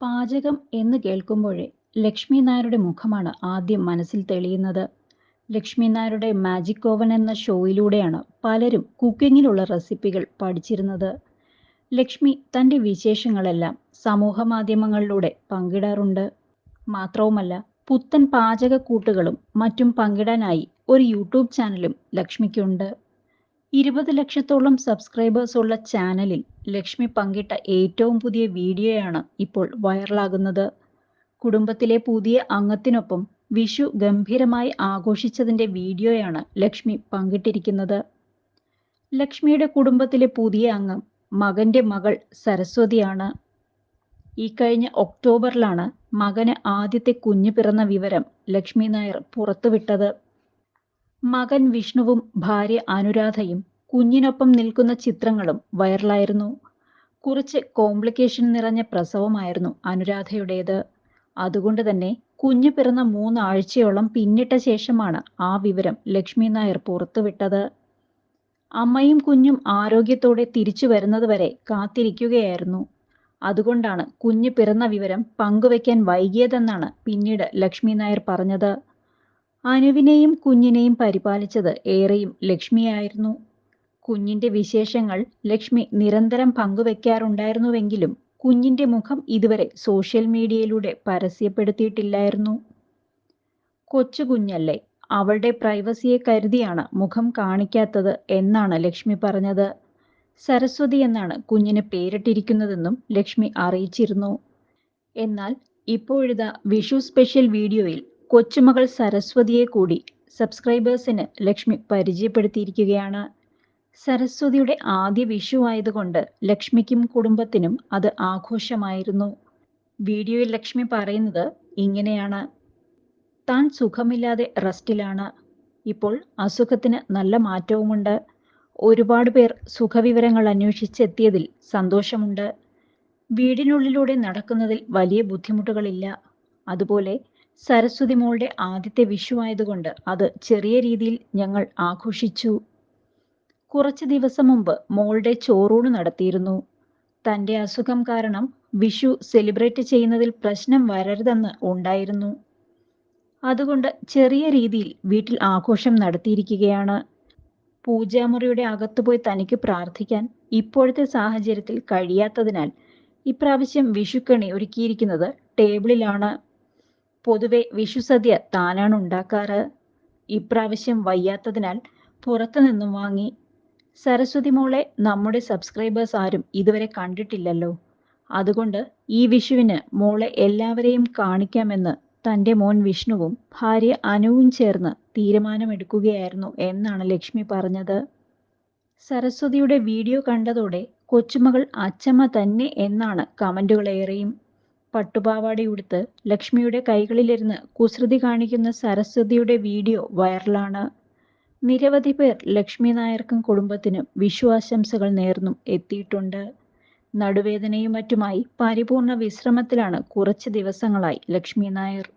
പാചകം എന്ന് കേൾക്കുമ്പോഴേ ലക്ഷ്മി നായരുടെ മുഖമാണ് ആദ്യം മനസ്സിൽ തെളിയുന്നത്. ലക്ഷ്മി നായരുടെ മാജിക് ഓവൻ എന്ന ഷോയിലൂടെയാണ് പലരും കുക്കിങ്ങിലുള്ള റെസിപ്പികൾ പഠിച്ചിരുന്നത്. ലക്ഷ്മി തന്റെ വിശേഷങ്ങളെല്ലാം സമൂഹ മാധ്യമങ്ങളിലൂടെ പങ്കിടാറുണ്ട്. മാത്രവുമല്ല പുത്തൻ പാചകക്കൂട്ടുകളും മറ്റും പങ്കിടാനായി ഒരു യൂട്യൂബ് ചാനലും ലക്ഷ്മിക്കുണ്ട്. ഇരുപത് ലക്ഷത്തോളം സബ്സ്ക്രൈബേഴ്സ് ഉള്ള ചാനലിൽ ലക്ഷ്മി പങ്കിട്ട ഏറ്റവും പുതിയ വീഡിയോയാണ് ഇപ്പോൾ വൈറലാകുന്നത് കുടുംബത്തിലെ പുതിയ അംഗത്തിനൊപ്പം വിഷു ഗംഭീരമായി ആഘോഷിച്ചതിന്റെ വീഡിയോയാണ് ലക്ഷ്മി പങ്കിട്ടിരിക്കുന്നത്. ലക്ഷ്മിയുടെ കുടുംബത്തിലെ പുതിയ അംഗം മകന്റെ മകൾ സരസ്വതിയാണ്. ഈ കഴിഞ്ഞ ഒക്ടോബറിലാണ് മകന് ആദ്യത്തെ കുഞ്ഞു പിറന്ന വിവരം ലക്ഷ്മി നായർ പുറത്തുവിട്ടത്. മകൻ വിഷ്ണുവും ഭാര്യ അനുരാധയും കുഞ്ഞിനൊപ്പം നിൽക്കുന്ന ചിത്രങ്ങളും വൈറലായിരുന്നു. കുറച്ച് കോംപ്ലിക്കേഷൻ നിറഞ്ഞ പ്രസവമായിരുന്നു അനുരാധയുടേത്. അതുകൊണ്ട് തന്നെ കുഞ്ഞു പിറന്ന മൂന്നാഴ്ചയോളം പിന്നിട്ട ശേഷമാണ് ആ വിവരം ലക്ഷ്മി നായർ പുറത്തുവിട്ടത്. അമ്മയും കുഞ്ഞും ആരോഗ്യത്തോടെ തിരിച്ചു വരുന്നതുവരെ കാത്തിരിക്കുകയായിരുന്നു. അതുകൊണ്ടാണ് കുഞ്ഞ് പിറന്ന വിവരം പങ്കുവയ്ക്കാൻ വൈകിയതെന്നാണ് പിന്നീട് ലക്ഷ്മി നായർ പറഞ്ഞത്. അനുവിനെയും കുഞ്ഞിനെയും പരിപാലിച്ചത് ഏറെയും ലക്ഷ്മിയായിരുന്നു. കുഞ്ഞിന്റെ വിശേഷങ്ങൾ ലക്ഷ്മി നിരന്തരം പങ്കുവെക്കാറുണ്ടായിരുന്നുവെങ്കിലും കുഞ്ഞിന്റെ മുഖം ഇതുവരെ സോഷ്യൽ മീഡിയയിലൂടെ പരസ്യപ്പെടുത്തിയിട്ടില്ലായിരുന്നു. കൊച്ചു കുഞ്ഞല്ലേ അവളുടെ പ്രൈവസിയെ കരുതിയാണ് മുഖം കാണിക്കാത്തത് എന്നാണ് ലക്ഷ്മി പറഞ്ഞത്. സരസ്വതി എന്നാണ് കുഞ്ഞിന് പേരിട്ടിരിക്കുന്നതെന്നും ലക്ഷ്മി അറിയിച്ചിരുന്നു. എന്നാൽ ഇപ്പോഴിതാ വിഷു സ്പെഷ്യൽ വീഡിയോയിൽ കൊച്ചുമകൾ സരസ്വതിയെ കൂടി സബ്സ്ക്രൈബേഴ്സിന് ലക്ഷ്മി പരിചയപ്പെടുത്തിയിരിക്കുകയാണ്. സരസ്വതിയുടെ ആദ്യ വിഷു ആയതുകൊണ്ട് ലക്ഷ്മിക്കും കുടുംബത്തിനും അത് ആഘോഷമായിരുന്നു. വീഡിയോയിൽ ലക്ഷ്മി പറയുന്നത് ഇങ്ങനെയാണ്. താൻ സുഖമില്ലാതെ റെസ്റ്റിലാണ്. ഇപ്പോൾ അസുഖത്തിന് നല്ല മാറ്റവുമുണ്ട്. ഒരുപാട് പേർ സുഖവിവരങ്ങൾ അന്വേഷിച്ചെത്തിയതിൽ സന്തോഷമുണ്ട്. വീടിനുള്ളിലൂടെ നടക്കുന്നതിൽ വലിയ ബുദ്ധിമുട്ടുകളില്ല. അതുപോലെ സരസ്വതി മോളുടെ ആദ്യത്തെ വിഷു ആയതുകൊണ്ട് അത് ചെറിയ രീതിയിൽ ഞങ്ങൾ ആഘോഷിച്ചു. കുറച്ച് ദിവസം മുമ്പ് മോളുടെ ചോറൂണ് നടത്തിയിരുന്നു. തന്റെ അസുഖം കാരണം വിഷു സെലിബ്രേറ്റ് ചെയ്യുന്നതിൽ പ്രശ്നം വരരുതെന്ന് ഉണ്ടായിരുന്നു. അതുകൊണ്ട് ചെറിയ രീതിയിൽ വീട്ടിൽ ആഘോഷം നടത്തിയിരിക്കുകയാണ്. പൂജാമുറിയുടെ അകത്തുപോയി തനിക്ക് പ്രാർത്ഥിക്കാൻ ഇപ്പോഴത്തെ സാഹചര്യത്തിൽ കഴിയാത്തതിനാൽ ഇപ്രാവശ്യം വിഷുക്കണി ഒരുക്കിയിരിക്കുന്നത് ടേബിളിലാണ്. പൊതുവെ വിഷുസദ്യ താനാണ് ഉണ്ടാക്കാറ്. ഇപ്രാവശ്യം വയ്യാത്തതിനാൽ പുറത്തു നിന്നും വാങ്ങി. സരസ്വതി മോളെ നമ്മുടെ സബ്സ്ക്രൈബേഴ്സ് ആരും ഇതുവരെ കണ്ടിട്ടില്ലല്ലോ. അതുകൊണ്ട് ഈ വിഷുവിന് മോളെ എല്ലാവരെയും കാണിക്കാമെന്ന് തന്റെ മോൻ വിഷ്ണുവും ഭാര്യ അനുവും ചേർന്ന് തീരുമാനമെടുക്കുകയായിരുന്നു എന്നാണ് ലക്ഷ്മി പറഞ്ഞത്. സരസ്വതിയുടെ വീഡിയോ കണ്ടതോടെ കൊച്ചുമകൾ അച്ചമ്മ തന്നെ എന്നാണ് കമന്റുകളേറെയും പട്ടുപാവാടയുടുത്ത് ലക്ഷ്മിയുടെ കൈകളിലിരുന്ന് കുസൃതി കാണിക്കുന്ന സരസ്വതിയുടെ വീഡിയോ വൈറലാണ്. നിരവധി പേർ ലക്ഷ്മി നായർക്കും കുടുംബത്തിനും വിശ്വാശംസകൾ നേർന്നും എത്തിയിട്ടുണ്ട്. നടുവേദനയും മറ്റുമായി പരിപൂർണ വിശ്രമത്തിലാണ് കുറച്ച് ദിവസങ്ങളായി ലക്ഷ്മി നായർ.